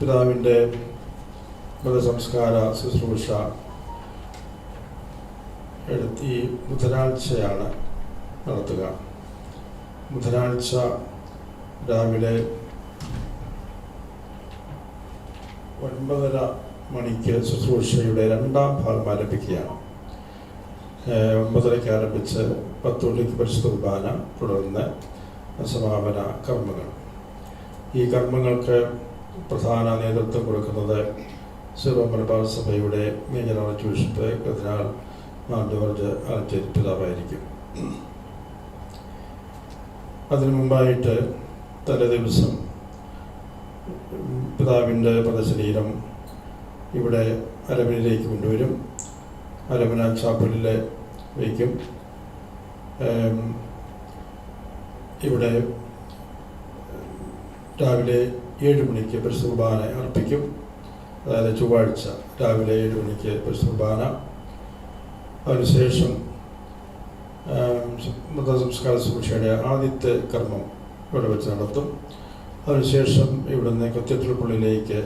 പിതാവിന്റെ മതസംസ്കാര ശുശ്രൂഷ ഈ ബുധനാഴ്ചയാണ് നടത്തുക. ബുധനാഴ്ച രാവിലെ ഒൻപതര മണിക്ക് ശുശ്രൂഷയുടെ രണ്ടാം ഭാഗം ആരംഭിക്കുകയാണ്. ഒമ്പതരയ്ക്ക് ആരംഭിച്ച് പത്ത് മണിക്ക് പരിശുദ്ധ കുർബാന തുടർന്ന് സമാപന കർമ്മങ്ങൾ. ഈ കർമ്മങ്ങൾക്ക് പ്രധാന നേതൃത്വം കൊടുക്കുന്നത് സിറോ മലബാർ സഭയുടെ മേജർ ആർച്ച് ബിഷപ്പ് കർദിനാൾ മാർ ജോർജ് ആർച്ചേരി പിതാവായിരിക്കും. അതിനു മുമ്പായിട്ട് തലേ ദിവസം പിതാവിന്റെ പദശരീരം ഇവിടെ അരമനയിലേക്ക് കൊണ്ടുവരും. അരമന ചാപ്പലിൽ വയ്ക്കും. ഇവിടെ രാവിലെ ഏഴ് മണിക്ക് പരിശുർബാന അർപ്പിക്കും. അതായത് ചൊവ്വാഴ്ച രാവിലെ ഏഴ് മണിക്ക് പരിശുർബാന അതിനുശേഷം മൃതസംസ്കാര ശുശ്രൂഷയുടെ ആദ്യത്തെ കർമ്മം ഇവിടെ വെച്ച് നടത്തും. അതിനുശേഷം ഇവിടുന്ന് കത്തീഡ്രൽ പള്ളിയിലേക്ക്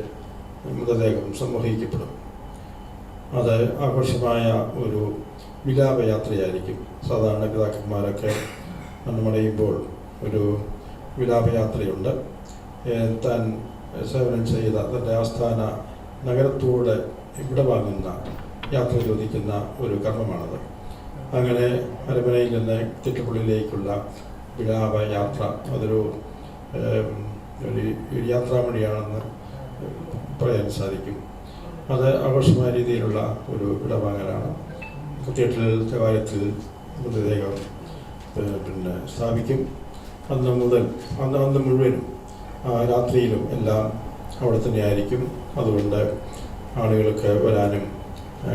മൃതദേഹം സംവഹിക്കപ്പെടും. അത് ആഘോഷമായ ഒരു വിലാപയാത്രയായിരിക്കും. സാധാരണ പിതാക്കന്മാരൊക്കെ മണ്ണമടയുമ്പോൾ ഒരു വിലാപയാത്രയുണ്ട്. താൻ സേവനം ചെയ്ത തന്റെ ആസ്ഥാന നഗരത്തോട് ഇവിടെ വാങ്ങുന്ന യാത്ര ചോദിക്കുന്ന ഒരു കർമ്മമാണത്. അങ്ങനെ അരമനയിൽ നിന്ന് തിട്ടുപള്ളിയിലേക്കുള്ള വിലാപ യാത്ര അതൊരു ഒരു യാത്രാമണിയാണെന്ന് പറയാൻ സാധിക്കും. അത് ആഘോഷമായ രീതിയിലുള്ള ഒരു ഇടവാങ്ങലാണ്. കത്തീഡ്രൽ ദേവാലയത്തിൽ മൃതദേഹം പിന്നെ സ്ഥാപിക്കും. അന്ന് മുതൽ അന്ന് അന്ന് മുഴുവനും രാത്രിയിലും എല്ലാം അവിടെ തന്നെയായിരിക്കും. അതുകൊണ്ട് ആളുകൾക്ക് വരാനും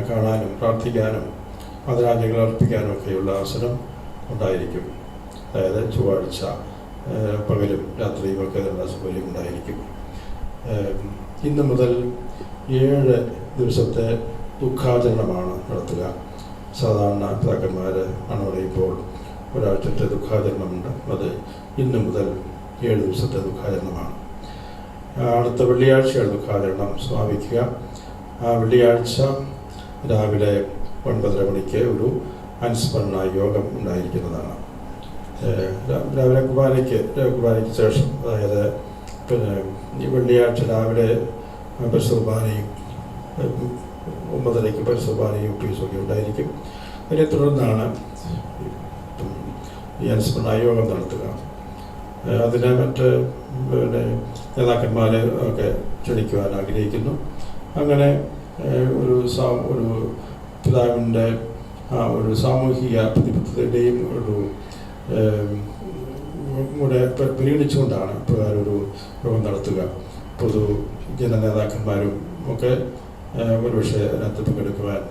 കാണാനും പ്രാർത്ഥിക്കാനും ആദരാഞ്ജലികൾ അർപ്പിക്കാനും ഒക്കെയുള്ള അവസരം ഉണ്ടായിരിക്കും. അതായത് ചൊവ്വാഴ്ച പകലും രാത്രിയും ഒക്കെ അതിനുള്ള സൗകര്യം ഉണ്ടായിരിക്കും. ഇന്ന് മുതൽ ഏഴ് ദിവസത്തെ ദുഃഖാചരണമാണ് നടത്തുക. സാധാരണ പിതാക്കന്മാർ അണുടയുമ്പോൾ ഒരാഴ്ചത്തെ ദുഃഖാചരണമുണ്ട്. അത് ഇന്ന് മുതൽ ഏഴ് ദിവസത്തെ ദുഃഖാചരണമാണ്. അടുത്ത വെള്ളിയാഴ്ചയാണ് ദുഃഖാചരണം സമാപിക്കുക. ആ വെള്ളിയാഴ്ച രാവിലെ ഒൻപതര മണിക്ക് ഒരു അനുസ്മരണ യോഗം ഉണ്ടായിരിക്കുന്നതാണ്. രാവിലെ കുർബാനയ്ക്ക് കുർബാനയ്ക്ക് ശേഷം അതായത് പിന്നെ ഈ വെള്ളിയാഴ്ച രാവിലെ ഏഹ്, ഒമ്പതരയ്ക്ക് പരിശുദ്ധ കുർബാനയും ഒപ്പീസും ഒക്കെ ഉണ്ടായിരിക്കും. അതിനെ തുടർന്നാണ് ഈ അനുസ്മരണ യോഗം നടത്തുക. അതിന് മറ്റ് പിന്നെ നേതാക്കന്മാരെ ഒക്കെ ക്ഷണിക്കുവാൻ ആഗ്രഹിക്കുന്നു. അങ്ങനെ ഒരു സാ ഒരു പിതാവിന്റെ ആ ഒരു സാമൂഹിക പ്രതിബദ്ധതയുടെയും ഒരു കൂടെ പരിഗണിച്ചുകൊണ്ടാണ് ഇപ്രകാരം ഒരു യോഗം നടത്തുക. പൊതു ജന നേതാക്കന്മാരും ഒക്കെ ഒരുപക്ഷെ അതിനകത്ത് പങ്കെടുക്കുവാൻ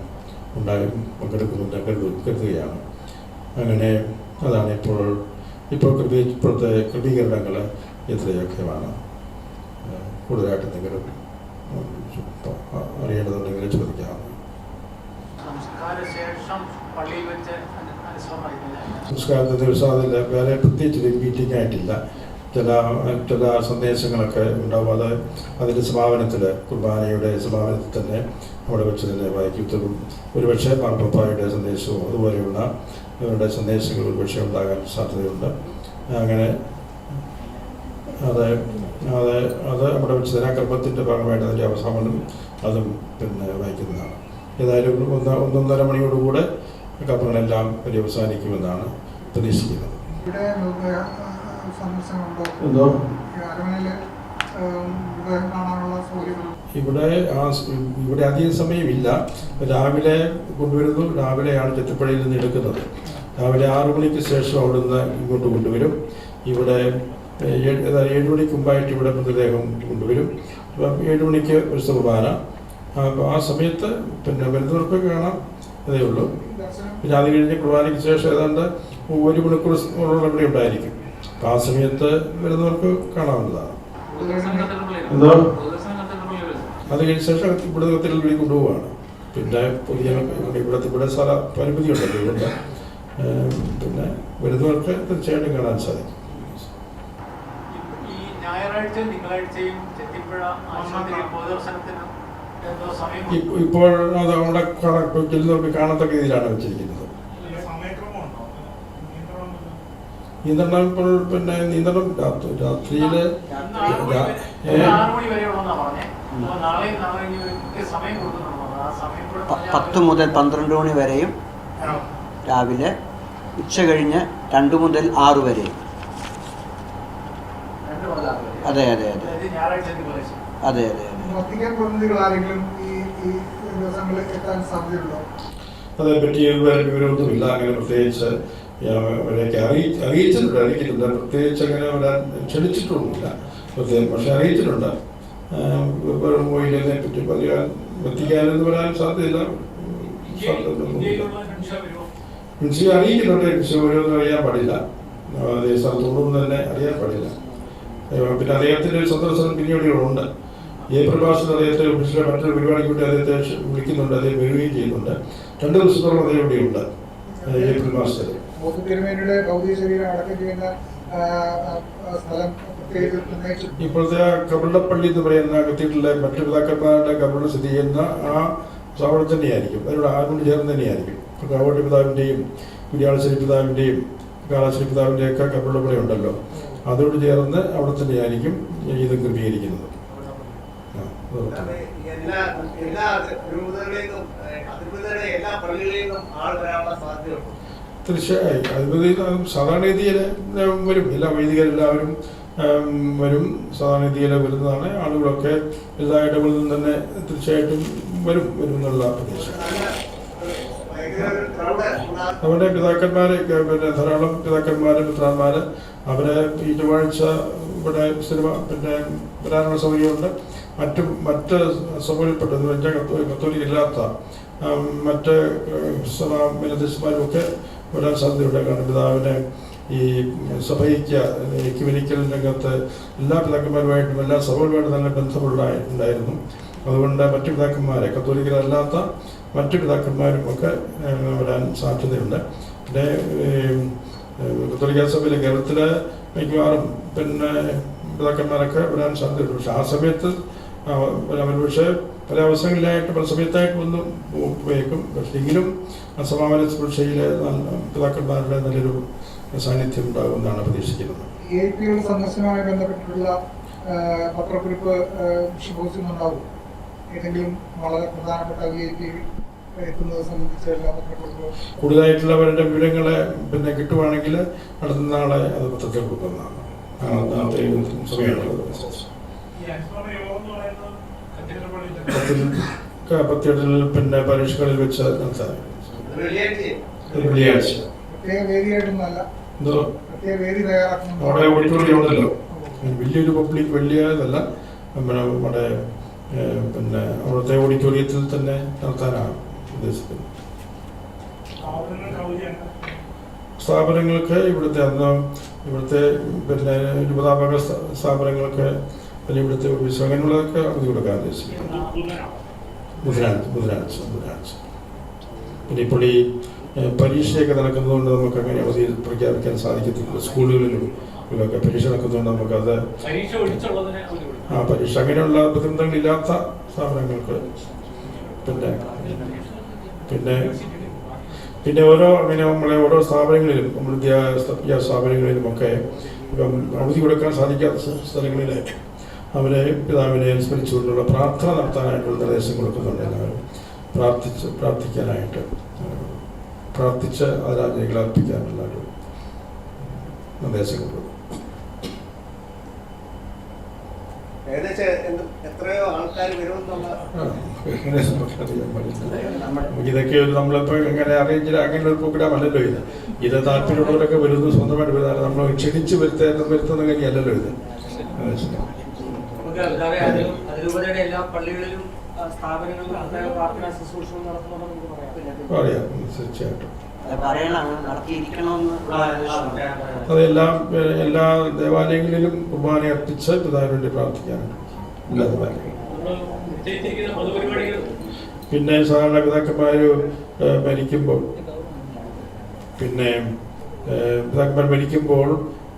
ഉണ്ടായി പങ്കെടുക്കുന്നുണ്ട് കരുതു കരുതുകയാണ്. അങ്ങനെ അതാണ് ഇപ്പോൾ ഇപ്പോൾ ക്രമീ ഇപ്പോഴത്തെ ക്രമീകരണങ്ങൾ എത്രയൊക്കെയാണ്? കൂടുതലായിട്ട് എന്തെങ്കിലും അറിയേണ്ടതുണ്ടെങ്കിൽ ചോദിക്കാം. സംസ്കാരത്തെ ദിവസം അതിന്റെ വേറെ പ്രത്യേകിച്ച് ഒരു മീറ്റിംഗ് ആയിട്ടില്ല. ചില ചില സന്ദേശങ്ങളൊക്കെ ഉണ്ടാവും. അത് അതിന്റെ സമാപനത്തിൽ കുർബാനയുടെ സമാപനത്തിൽ തന്നെ അവിടെ വെച്ച് തന്നെ വായിക്കും ഒരുപക്ഷെ മാർപ്പപ്പായുടെ സന്ദേശവും അതുപോലെയുള്ള അവരുടെ സന്ദേശങ്ങൾ ഒരുപക്ഷെ ഉണ്ടാകാൻ സാധ്യതയുണ്ട്. അങ്ങനെ അത് അത് അത് അവിടെ വെച്ച് തന്നെ കർമ്മത്തിന്റെ ഭാഗമായിട്ട് അതിന്റെ അവസാനം അതും പിന്നെ വായിക്കുന്നതാണ്. ഏതായാലും ഒന്ന് ഒന്നൊന്നര മണിയോടുകൂടെ കർമ്മങ്ങളെല്ലാം പര്യവസാനിക്കുമെന്നാണ് പ്രതീക്ഷിക്കുന്നത്. ഇവിടെ എന്തോ? ഇവിടെ ഇവിടെ ആ സ് ഇവിടെ അധികം സമയമില്ല. രാവിലെ കൊണ്ടുവരുന്നു. രാവിലെയാണ് ചെത്തിപ്പുഴയിൽ നിന്ന് എടുക്കുന്നത്. രാവിലെ ആറു മണിക്ക് ശേഷം അവിടുന്ന് ഇങ്ങോട്ട് കൊണ്ടുവരും. ഇവിടെ ഏഴ് മണിക്ക് മുമ്പായിട്ട് ഇവിടെ മൃതദേഹം കൊണ്ടുവരും. അപ്പം ഏഴ് മണിക്ക് ഒരു കുർബാന അപ്പോൾ ആ സമയത്ത് പിന്നെ വരുന്നവർക്ക് കാണാം. അതേ ഉള്ളൂ. പിന്നെ അത് കഴിഞ്ഞ് കുർബാനയ്ക്ക് ശേഷം ഏതാണ്ട് ഒരു മണിക്കൂർ ഉള്ള ഇവിടെ ഉണ്ടായിരിക്കും. ആ സമയത്ത് വരുന്നവർക്ക് കാണാവുന്നതാണ്. എന്തോ? അത് കഴിഞ്ഞ ശേഷം ഇവിടെ വഴി കൊണ്ടുപോവാണ്. പിന്നെ പൊതുജന ഇവിടുത്തെ ഇവിടെ സ്ഥല പരിമിതി ഉണ്ടല്ലോ ഇവിടെ പിന്നെ വരുന്നവർക്ക് തീർച്ചയായിട്ടും കാണാൻ സാധിക്കും. ഇപ്പോൾ അത് അവിടെ കാണാൻ ചെല്ലുന്നവർക്ക് കാണത്തക്ക രീതിയിലാണ് വെച്ചിരിക്കുന്നത് സമയക്രമമുണ്ടോ നിയന്ത്രണം നിയന്ത്രണം ഇപ്പോൾ പിന്നെ നിയന്ത്രണം രാത്രി രാത്രിയിൽ ഇന്ന് ആറ് മണി വരെ- ഏ? ഇന്ന് ആറ് മണി വരെ ഉള്ളതെന്നാ പറഞ്ഞേ അപ്പൊ നാളെയും നാളെ കഴിഞ്ഞ് സമയം കൊടുക്കുന്നുണ്ടോ ആ സമയം കൂടെ പ- പറഞ്ഞാൽ പത്ത് മുതൽ പന്ത്രണ്ട് മണി വരെയും രാവിലെ ഉച്ച കഴിഞ്ഞ് രണ്ട് മുതൽ ആറ് വരെയും വരെ. അതെ അതെ അതെ. അതെ അതെ അതെ. അതേപ്പറ്റി വിവരമൊന്നുമില്ല. അങ്ങനെ പ്രത്യേകിച്ച് അവരൊക്കെ അറിയി അറിയിച്ചിട്ടുണ്ട് അറിയിച്ചിട്ടുണ്ട്. പ്രത്യേകിച്ച് അങ്ങനെ വരാൻ ക്ഷണിച്ചിട്ടൊന്നുമില്ല. പ്രത്യേകം പക്ഷെ അറിയിച്ചിട്ടുണ്ട്. മൊയിലിനെ പറ്റി പറയാൻ എത്തിക്കാനെന്ന് പറയാൻ സാധ്യത കൃഷി അറിയിക്കുന്നുണ്ട്. കൃഷി ഓരോന്നും അറിയാൻ പാടില്ല. അതേ സ്ഥലത്തൊന്നും തന്നെ അറിയാൻ പാടില്ല. പിന്നെ അദ്ദേഹത്തിന്റെ ഒരു സന്ദർശനം പിന്നീടുകളുണ്ട് ഏപ്രിൽ മാസത്തിൽ അദ്ദേഹത്തെ കൃഷിയുടെ മറ്റൊരു പരിപാടിക്ക് വേണ്ടി അദ്ദേഹത്തെ വിളിക്കുന്നുണ്ട്. അദ്ദേഹം വരികയും ചെയ്യുന്നുണ്ട്. രണ്ട് ദിവസത്തോളം അദ്ദേഹം ഇവിടെയുണ്ട് ഏപ്രിൽ മാസത്തിൽ ബോധ തിരുമേനിയുടെ ഭൗതിക ശരീരം അടക്കം ചെയ്യുന്ന സ്ഥലം ഇപ്പോഴത്തെ കപിളപ്പള്ളി എന്ന് പറയുന്ന കത്തീഡ്രലിലെ മറ്റു പിതാക്കന്മാരുടെ കപിള സ്ഥിതി ചെയ്യുന്ന ആ അവിടെ തന്നെയായിരിക്കും. അതിനോട് ആരോട് ചേർന്ന് തന്നെയായിരിക്കും. ഇപ്പോൾ കാവോട്ടി പിതാവിന്റെയും കുര്യാളശ്ശേരി പിതാവിന്റെയും കാളശ്ശേരി പിതാവിന്റെ ഒക്കെ കപിളപ്പള്ളി ഉണ്ടല്ലോ. അതോട് ചേർന്ന് അവിടെ തന്നെയായിരിക്കും ഇത് ക്രമീകരിക്കുന്നത്. എല്ലാ എല്ലാ എല്ലാ നിന്നും ആൾ വരാനുള്ള സാധ്യതയുണ്ട്. തീർച്ചയായും. അധിപതി സാധാരണ രീതിയിൽ വരും. എല്ലാ വൈദികരെല്ലാവരും വരും. സാധാരണ രീതിയിൽ വരുന്നതാണ്. ആളുകളൊക്കെ എല്ലാ ഇടങ്ങളിൽ നിന്ന് തന്നെ തീർച്ചയായിട്ടും വരും. വരും എന്നുള്ള പ്രതീക്ഷ. നമ്മുടെ പിതാക്കന്മാരെ പിന്നെ ധാരാളം പിതാക്കന്മാര് പിതാന്മാര് അവരെ ഈ ചൊവ്വാഴ്ച ഇവിടെ സിനിമ പിന്നെ വരാനുള്ള സൗകര്യമുണ്ട് മറ്റു മറ്റ് സഭയിൽപ്പെട്ട എന്ന് വെച്ചാൽ കത്തോ- കത്തോലിക്ക ഇല്ലാത്ത ആം, മറ്റ് മിലദിസ്മാരും ഒക്കെ വരാൻ സാധ്യതയുണ്ട്. കാരണം പിതാവിനെ ഈ സഭയ്ക്ക് എക്യുമെനിക്കൽ രംഗത്ത് എല്ലാ പിതാക്കന്മാരുമായിട്ടും എല്ലാ സഭകളുമായിട്ടും നല്ല ബന്ധമുണ്ടായിട്ടുണ്ടായിരുന്നു. അതുകൊണ്ട് മറ്റു പിതാക്കന്മാരെ കത്തോലിക്കരല്ലാത്ത മറ്റു പിതാക്കന്മാരും ഒക്കെ വരാൻ സാധ്യതയുണ്ട്. പിന്നെ കത്തോലിക്ക സഭയിലെ കേരളത്തിലെ മിക്കവാറും പിന്നെ പിതാക്കന്മാരൊക്കെ വരാൻ സാധ്യതയുണ്ട്. പക്ഷെ ആ സമയത്ത് പക്ഷേ പല അവസരങ്ങളിലായിട്ട് പല സമയത്തായിട്ട് വന്ന് വയ്ക്കും പക്ഷെ എങ്കിലും ആ സമാപന ശുശ്രൂഷയിലെ നല്ല പിതാക്കന്മാരുടെ നല്ലൊരു സാന്നിധ്യം ഉണ്ടാകുമെന്നാണ് പ്രതീക്ഷിക്കുന്നത്. എ പി എൽ സന്ദർശനവുമായി ബന്ധപ്പെട്ടിട്ടുള്ള പത്രക്കുറിപ്പ് ഷിബോസിനുണ്ടാവും ഏതെങ്കിലും വളരെ പ്രധാനപ്പെട്ട വി ഐ പി കൂടുതലായിട്ടുള്ളവരുടെ വിവരങ്ങളെ പിന്നെ കിട്ടുവാണെങ്കിൽ അടുത്ത നാളെ അത് പത്രത്തിൽ കൊടുക്കുന്നതാണ്. സമയമാണ് സമയമുള്ളത് ഈ അനുസ്മരണ എന്ന് പറയുന്നത് കത്തീഡ്രൽ പള്ളിയിൽ പത്തിൽ ക- പത്തിയെട്ടിൽ പിന്നെ പരീക്ഷകളിൽ വെച്ച് വെള്ളിയാഴ്ച വലിയൊരു പബ്ലിക് വലിയതല്ല നമ്മുടെ നമ്മുടെ പിന്നെ അവിടുത്തെ ഓഡിറ്റോറിയത്തിൽ തന്നെ നടത്താനാണ് ഉദ്ദേശിക്കുന്നത്. സ്ഥാപനങ്ങൾക്ക് ഇവിടുത്തെ അന്ന് ഇവിടുത്തെ പിന്നെ രൂപതാപക സ്ഥാ- സ്ഥാപനങ്ങൾക്ക് അല്ലെങ്കിൽ ഇവിടുത്തെ ഓഫീസ് അങ്ങനെയുള്ളതൊക്കെ അവധി കൊടുക്കാൻ ഉദ്ദേശിക്കുന്നു ബുധനാഴ്ച ബുധനാഴ്ച ബുധനാഴ്ച. പിന്നെ ഇപ്പോൾ ഈ പരീക്ഷയൊക്കെ നടക്കുന്നതുകൊണ്ട് നമുക്ക് അങ്ങനെ അവധി പ്രഖ്യാപിക്കാൻ സാധിക്കത്തില്ല. സ്കൂളുകളിലും ഇതൊക്കെ പരീക്ഷ നടക്കുന്നതുകൊണ്ട് നമുക്കത് ആ പരീക്ഷ അങ്ങനെയുള്ള ബുദ്ധിമുട്ടുകളില്ലാത്ത സ്ഥാപനങ്ങൾക്ക് പിന്നെ പിന്നെ പിന്നെ ഓരോ അങ്ങനെ നമ്മളെ ഓരോ സ്ഥാപനങ്ങളിലും നമ്മുടെ വിദ്യാഭ്യാസ സ്ഥാപനങ്ങളിലും ഒക്കെ ഇപ്പം അവധി കൊടുക്കാൻ സാധിക്കാത്ത സ്ഥ- സ്ഥലങ്ങളിൽ അവരെ പിതാവിനെ സ്മരിച്ചുകൊണ്ടുള്ള പ്രാർത്ഥന നടത്താനായിട്ടുള്ള നിർദ്ദേശം കൊടുക്കുന്നുണ്ട് എല്ലാവരും. പ്രാർത്ഥിച്ച് പ്രാർത്ഥിക്കാനായിട്ട് പ്രാർത്ഥിച്ച് ആരാധനകൾ അർപ്പിക്കാനുള്ള ഒരു നിർദ്ദേശം കൊടുക്കുന്നു. ഇതൊക്കെ ഒരു നമ്മളിപ്പോ ഇങ്ങനെ അറേഞ്ച് അങ്ങനെ ഒരു പ്രോഗ്രാം അല്ലല്ലോ ഇത്. ഇത് താല്പര്യമുള്ളവരൊക്കെ വരുന്നു സ്വന്തമായിട്ട് വരുന്നത്. നമ്മൾ ക്ഷണിച്ച് വരുത്തുന്ന വരുത്തുന്ന കാര്യമല്ലല്ലോ ഇത് അതെ, ശരി. നമുക്ക് അല്ലാതെ അതിലും അതിരൂപതയുടെ എല്ലാ പള്ളികളിലും സ്ഥാപനങ്ങളിലും പ്രാർത്ഥനാ നടത്തുന്നുണ്ടെന്ന് നമുക്ക് പറയാം. തീർച്ചയായിട്ടും. അതെല്ലാം എല്ലാ ദേവാലയങ്ങളിലും കുർബാന അർപ്പിച്ച് പിതാവിന് വേണ്ടി പ്രാർത്ഥിക്കാനുണ്ട് എല്ലാ പൊതുപരിപാടികൾ? പിന്നെ സാധാരണ പിതാക്കന്മാർ മരിക്കുമ്പോൾ പിന്നെ പിതാക്കന്മാർ മരിക്കുമ്പോൾ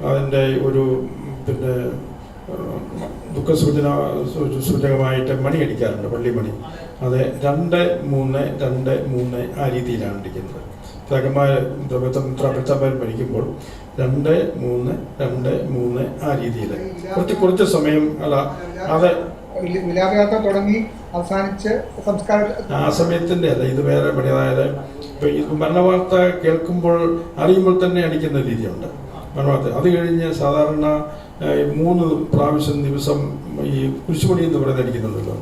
അതിന്റെ ഒരു പിന്നെ ദുഃഖസൂചന സൂചകമായിട്ട് മണി അടിക്കാറുണ്ട് പള്ളി മണി. അത് രണ്ട് മൂന്ന് രണ്ട് മൂന്ന് ആ രീതിയിലാണ് അടിക്കുന്നത്. മിത്രമിത്രമാർ മരിക്കുമ്പോൾ രണ്ട് മൂന്ന് രണ്ട് മൂന്ന് ആ രീതിയിൽ കുറച്ച് കുറച്ച് സമയം അല്ല അത് വിലാപയാത്ര തുടങ്ങി അവസാനിച്ച് സംസ്കാരം ആ സമയത്തിന്റെ അല്ല ഇത് വേറെ പണി. അതായത് ഇപ്പൊ മരണവാർത്ത കേൾക്കുമ്പോൾ അറിയുമ്പോൾ തന്നെ അടിക്കുന്ന രീതിയുണ്ട്. മരണവാർത്ത. അത് കഴിഞ്ഞ് സാധാരണ മൂന്ന് പ്രാവശ്യം ദിവസം ഈ കുരിശുപണി എന്ന് പറയുന്നത് അടിക്കുന്നുണ്ടല്ലോ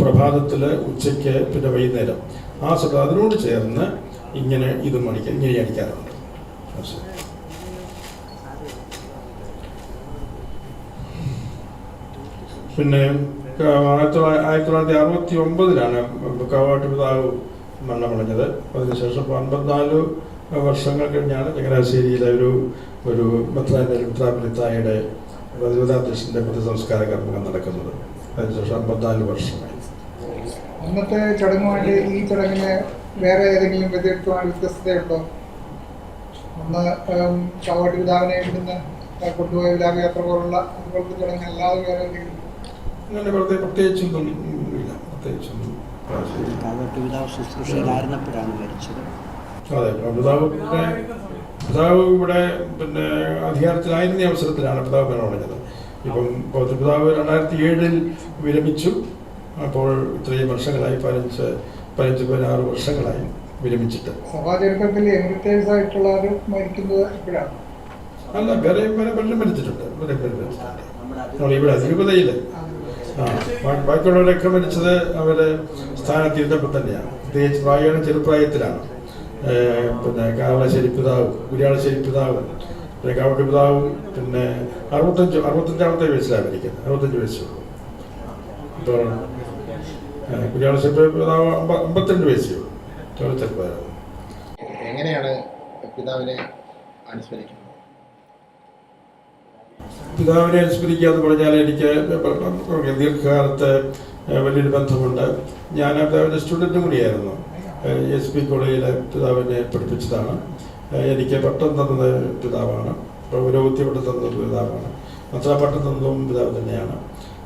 പ്രഭാതത്തിൽ ഉച്ചയ്ക്ക് പിന്നെ വൈകുന്നേരം. ആ സമയത്ത് അതിനോട് ചേർന്ന് ഇങ്ങനെ ഇതും അടിക്കാൻ ഇങ്ങനെ അടിക്കാറുണ്ട്. പിന്നെ ആയിരത്തി ആയിരത്തി തൊള്ളായിരത്തി അറുപത്തി ഒമ്പതിലാണ് കവാട്ട് പിതാവ് മരണമടഞ്ഞത്. അതിനുശേഷം അൻപത്തിനാല് വർഷങ്ങൾ കഴിഞ്ഞാണ് ചങ്ങനാശ്ശേരിയിലെ ഒരു ഒരു മെത്രാന്റെ മിത്രാപിലിത്തായുടെ പ്രതിപതാധ്യക്ഷന്റെ സംസ്കാര കർമ്മങ്ങൾ നടക്കുന്നത്. അതിനുശേഷം അമ്പത്തിനാല് വർഷമായി. അന്നത്തെ ചടങ്ങുമായിട്ട് ഈ ചടങ്ങിന് വേറെ ഏതെങ്കിലും വ്യതിരിക്തമായ വ്യത്യസ്തതയുണ്ടോ? അന്ന് ചാവട്ടി പിതാവിനെ ഇവിടുന്ന് കൊണ്ടുപോയ വിലാപയാത്ര പോലുള്ള അതുപോലത്തെ ചടങ്ങ് അല്ലാതെ വേറെ എന്തെങ്കിലും അങ്ങനെ വെറുതെ പ്രത്യേകിച്ചൊന്നും ഇല്ല പ്രത്യേകിച്ചൊന്നും പിതാവ് ശുശ്രൂഷയിലായിരുന്നപ്പോഴാണ് മരിച്ചത്. അതെ ഇപ്പൊ പിതാവ് ഇവിടെ പിന്നെ അധികാരത്തിലായിരുന്ന അവസരത്തിലാണ് പിതാവ് പറഞ്ഞത് ഇപ്പം പിതാവ് രണ്ടായിരത്തി ഏഴിൽ വിരമിച്ചു. അപ്പോൾ ഇത്രയും വർഷങ്ങളായി പതിനഞ്ച് പതിനഞ്ച് പതിനാറ് വർഷങ്ങളായി വിരമിച്ചിട്ട്. സഭാചരിത്രത്തിൽ എമിറ്റേഴ്സ് ആയിട്ടുള്ളവർ മരിക്കുന്നത് എപ്പോഴാണ് അല്ല വേറെ വേറെ പലരും മരിച്ചിട്ടുണ്ട്. വേറെ പേര് മരിച്ചിട്ടുണ്ട്. ഇവിടെ തിരുപതിയിൽ ആ ബാക്കിയുള്ളവരൊക്കെ മരിച്ചത് അവർ സ്ഥാനത്ത് ഇരുന്നപ്പോൾ തന്നെയാണ്. പ്രത്യേകിച്ച് പ്രായമാണ് ചെറുപ്രായത്തിലാണ്. പിന്നെ കാവളശ്ശേരി പിതാവ് കുര്യാളശ്ശേരി പിതാവ് പിന്നെ കാവട്ടി പിതാവ് പിന്നെ അറുപത്തഞ്ച് അറുപത്തഞ്ചാമത്തെ വയസ്സിലാണ് മരിക്കുന്നത് അറുപത്തഞ്ച് വയസ്സുള്ളൂ. ഇപ്പോൾ ഏഹ് കുര്യാളശ്ശേരി പിതാവ് അമ്പ- അമ്പത്തിരണ്ട് വയസ്സേ ചെറുപ്പമായിരുന്നു എങ്ങനെയാണ് പിതാവിനെ അനുസ്മരിക്കുന്നത്? പിതാവിനെ അനുസ്മരിക്കുക എന്ന് പറഞ്ഞാൽ എനിക്ക് ദീർഘകാലത്ത് വലിയൊരു ബന്ധമുണ്ട്. ഞാൻ പിതാവിന്റെ സ്റ്റുഡന്റും കൂടിയായിരുന്നു. എസ് പി കോളേജിലെ പിതാവിനെ പഠിപ്പിച്ചതാണ്. എനിക്ക് പട്ടം തന്നത് പിതാവാണ്. പൗരോഹിത്യ പട്ടം തന്നത് പിതാവാണ്. അത്ര പട്ടം തന്നതും പിതാവ് തന്നെയാണ്.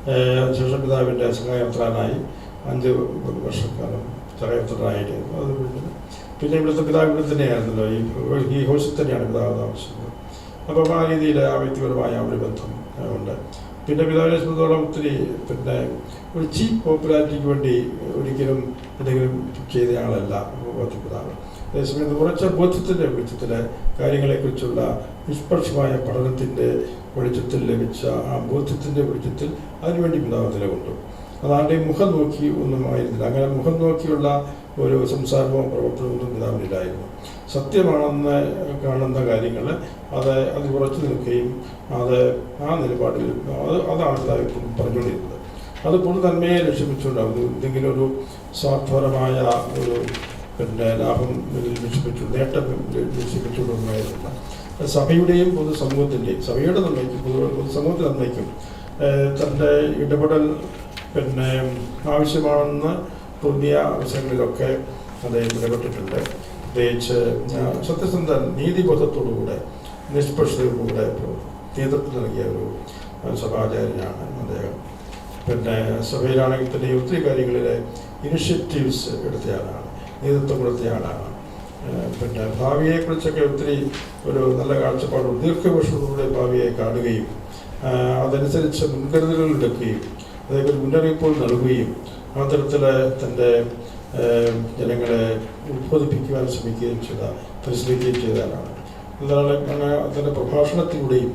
അതിനുശേഷം പിതാവിന്റെ സഹായപത്രാനായി അഞ്ച് വർഷക്കാലം സഹായപത്രാനായിട്ട് അത് പിന്നെ പിന്നെ ഇവിടുത്തെ പിതാവ് ഇവിടെ തന്നെയായിരുന്നല്ലോ. ഈ ഈ ഹോസ്റ്റൽ തന്നെയാണ് പിതാവ് താമസിച്ചത്. അപ്പം ആ രീതിയിൽ ആ വ്യക്തിപരമായ ഒരു ബന്ധം ഉണ്ട്. പിന്നെ പിതാവിനെ സംബന്ധിച്ചോളം ഒത്തിരി പിന്നെ ഒരു ചീപ്പ് പോപ്പുലാരിറ്റിക്ക് വേണ്ടി ഒരിക്കലും എന്തെങ്കിലും ചെയ്ത ആളല്ല ബോധ്യ അതേസമയത്ത് ഉറച്ച ബോധ്യത്തിന്റെ വെളിച്ചത്തിൽ കാര്യങ്ങളെക്കുറിച്ചുള്ള നിഷ്പക്ഷമായ പഠനത്തിന്റെ വെളിച്ചത്തിൽ ലഭിച്ച ആ ബോധ്യത്തിന്റെ വെളിച്ചത്തിൽ അതിനുവേണ്ടി പിതാവ് നിലകൊണ്ടു. അതാണ്ട് ഈ മുഖം നോക്കി ഒന്നും ആയിരുന്നില്ല. അങ്ങനെ മുഖം നോക്കിയുള്ള ഒരു സംസാരമോ പ്രവർത്തനമോ ഒന്നും പിതാവിനില്ലായിരുന്നു. സത്യമാണെന്ന് കാണുന്ന കാര്യങ്ങൾ അത് അത് ഉറച്ചു നിൽക്കുകയും അത് ആ നിലപാടിൽ അത് അതാണ് പിതാവ് പറഞ്ഞുകൊണ്ടിരുന്നത്. അത് പൊതു ലക്ഷ്യം ലക്ഷ്യമിച്ചുകൊണ്ടാണ് എന്തെങ്കിലും ഒരു സ്വാർത്ഥപരമായ ഒരു പിന്നെ ലാഭം ലക്ഷ്യമിച്ചു നേട്ടം ലക്ഷ്യമിച്ചുകൊണ്ടൊന്നുമായിരുന്നില്ല സഭയുടെയും പൊതുസമൂഹത്തിന്റെയും സഭയുടെ നന്മയ്ക്കും പൊതു പൊതുസമൂഹത്തിന്റെ നന്മയ്ക്കും തന്റെ ഇടപെടൽ പിന്നെ ആവശ്യമാണെന്ന് തോന്നിയ അവസരങ്ങളിലൊക്കെ അദ്ദേഹം ഇടപെട്ടിട്ടുണ്ട്. പ്രത്യേകിച്ച് സത്യസന്ധൻ സത്യസന്ധ നീതിബോധത്തോടുകൂടെ നിഷ്പക്ഷതയോടുകൂടെ നേതൃത്വം നൽകിയ ഒരു സഭാചാര്യനാണ് അദ്ദേഹം. പിന്നെ സഭയിലാണെങ്കിൽ തന്നെ ഒത്തിരി കാര്യങ്ങളിൽ ഇനിഷ്യേറ്റീവ്സ് എടുത്തയാളാണ്. നേതൃത്വം കൊടുത്തയാളാണ്. പിന്നെ ഭാവിയെക്കുറിച്ചൊക്കെ ഒത്തിരി ഒരു നല്ല കാഴ്ചപ്പാടും ദീർഘവർഷത്തിലൂടെ ഭാവിയെ കാണുകയും അതനുസരിച്ച് മുൻകരുതലുകൾ എടുക്കുകയും അതേപോലെ മുന്നറിയിപ്പുകൾ നൽകുകയും ആ തരത്തിൽ തന്റെ ജനങ്ങളെ ഉത്ബോധിപ്പിക്കുവാൻ ശ്രമിക്കുകയും ചെയ്ത പരിശ്രമിക്കുകയും ചെയ്ത ആളാണ്. എന്താണ് അങ്ങനെ തന്റെ പ്രഭാഷണത്തിലൂടെയും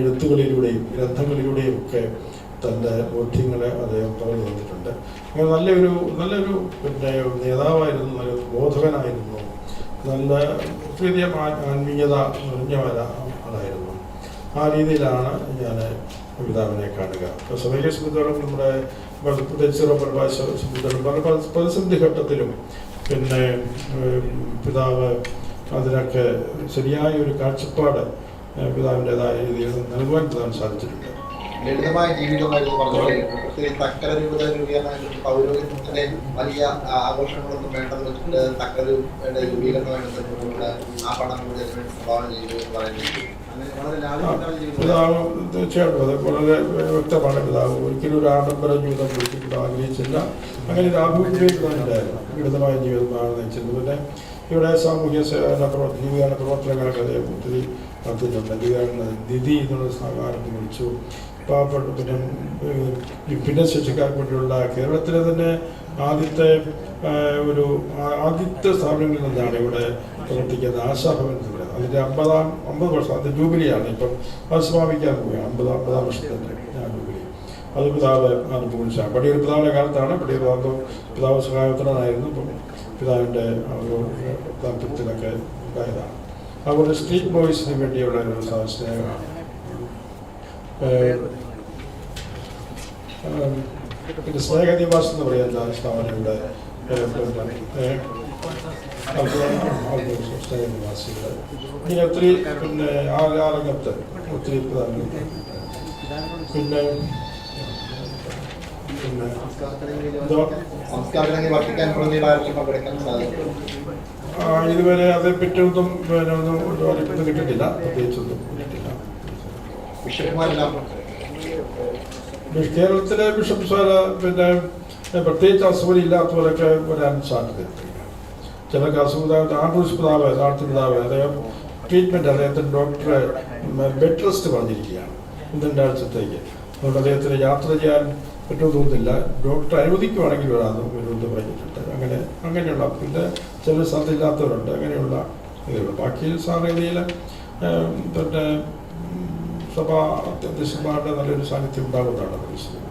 എഴുത്തുകളിലൂടെയും ഗ്രന്ഥങ്ങളിലൂടെയും ഒക്കെ തന്റെ ബോധ്യങ്ങളെ അദ്ദേഹം പറഞ്ഞു തന്നിട്ടുണ്ട്. നല്ലൊരു നല്ലൊരു പിന്നെ നേതാവായിരുന്നു നല്ലൊരു ബോധകനായിരുന്നു നല്ല ഒത്തിരി ആത്മീയത നിറഞ്ഞ ആളായിരുന്നു. ആ രീതിയിലാണ് ഞാൻ പിതാവിനെ കാണുക. ഇപ്പോൾ സഭയെ സംബന്ധിച്ചോളം നമ്മുടെ പ്രത്യേകിച്ച് ഭാഷ സംബന്ധിച്ചോളം പല പ്രതിസന്ധി ഘട്ടത്തിലും പിന്നെ പിതാവ് അതിനൊക്കെ ശരിയായ ഒരു കാഴ്ചപ്പാട് പിതാവിന്റെതായ രീതിയിൽ നൽകുവാൻ പിതാവിന് സാധിച്ചിട്ടുണ്ട്. ലളിതമായ ജീവിതമായിരുന്നു പറഞ്ഞത്. പ്രത്യേകിച്ച് തക്കര രൂപത രൂപീകരണമായിട്ട് പൗരോഹിത്യത്തിന്റെ വലിയ ആഘോഷങ്ങളൊന്നും വേണ്ടെന്ന് വെച്ചിട്ട് തക്കരയുടെ രൂപീകരണമായിട്ട് ആ പണം സംഭാവന ചെയ്തു എന്ന് പറയുന്നത്. പിതാവ് തീർച്ചയായിട്ടും അത് വളരെ വ്യക്തമാണ് പിതാവ്. ഒരിക്കലും ഒരു ആഡംബര ജീവിതം വിളിച്ചിട്ട് ആഗ്രഹിച്ചില്ല. അങ്ങനെ ഒരു ആഭിമുഖ്യമായിരുന്നു ലളിതമായ ജീവിതമാണ് നയിച്ചത് പിന്നെ ഇവിടെ സാമൂഹ്യ സേവന പ്രവർത്തന ജീവികാന പ്രവർത്തനങ്ങളൊക്കെ അദ്ദേഹം ഒത്തിരി നടത്തിയിട്ടുണ്ട്. ജീവികാന നിധി എന്നുള്ള സ്ഥാപനം വിളിച്ചു. പാവപ്പെട്ട പിന്നെ ഭിന്നശേഷിക്കാർക്ക് വേണ്ടിയുള്ള കേരളത്തിലെ തന്നെ ആദ്യത്തെ ഒരു ആദ്യത്തെ സ്ഥാപനങ്ങളിൽ നിന്നാണ് ഇവിടെ പ്രവർത്തിക്കുന്നത് ആശാഭവൻ ഇവിടെ. അതിന്റെ അമ്പതാം അമ്പത് വർഷം അതിന്റെ ജൂബിലിയാണ് ഇപ്പം അത് സമാപിക്കാൻ പോയി അമ്പത് അമ്പതാം വർഷത്തിന്റെ ജൂബിലി. അത് പിതാവ് അനുഭവിച്ച പടിയൂർ പിതാവിന്റെ കാലത്താണ് പടിയൂർ പിതാവ് പിതാവ് സഹായത്തിനായിരുന്നു ഇപ്പം പിതാവിന്റെ ഒരു താല്പര്യത്തിലൊക്കെ ഉണ്ടായതാണ് അതുപോലെ സ്ട്രീറ്റ് ബോയ്സിന് വേണ്ടിയുള്ള ഒരു സ്നേഹമാണ് പിന്നെ സ്നേഹനിവാസം എന്ന് പറയുന്ന സ്ഥാപനം ഇവിടെ ഏഹ്, പിന്നെ, ഏഹ്, സ്നേഹനിവാസികൾ ഇങ്ങനെ ഒത്തിരി പിന്നെ ആ രംഗത്ത് ഒത്തിരി പിന്നെ ഇതുവരെ അത് പിറ്റൊന്നും പിന്നെ ഒന്നും കിട്ടിയിട്ടില്ല പ്രത്യേകിച്ചൊന്നും കിട്ടിയിട്ടില്ല കേരളത്തിലെ ബിഷപ്പ്സ്മാർ പിന്നെ പ്രത്യേകിച്ച് അസുഖം ഇല്ലാത്തവരൊക്കെ വരാൻ സാധ്യതയുണ്ട് ചിലർക്ക് അസുഖം ആൻഡ്രൂസ് പിതാവ് നാട്ടു പിതാവ് അദ്ദേഹം ട്രീറ്റ്മെന്റ് അദ്ദേഹത്തിന്റെ ഡോക്ടറെ ബെഡ് റെസ്റ്റ് പറഞ്ഞിരിക്കുകയാണ് ഇത് രണ്ടാഴ്ചത്തേക്ക് അതുകൊണ്ട് അദ്ദേഹത്തിന് യാത്ര ചെയ്യാൻ പറ്റുമെന്ന് തോന്നുന്നില്ല. ഡോക്ടർ അനുവദിക്കുവാണെങ്കിൽ വരാമെന്ന് വരുമെന്ന് പറഞ്ഞിട്ടുണ്ട് അങ്ങനെ അങ്ങനെയുള്ള പിന്നെ ചില സ്ഥലത്തില്ലാത്തവരുണ്ട് അങ്ങനെയുള്ള ഇതുകൾ. ബാക്കി സാധാരണയിൽ പിന്നെ സഭാ അധ്യക്ഷന്മാരുടെ നല്ലൊരു സാന്നിധ്യം ഉണ്ടാകുന്നതാണ് പ്രതീക്ഷിക്കുന്നത്.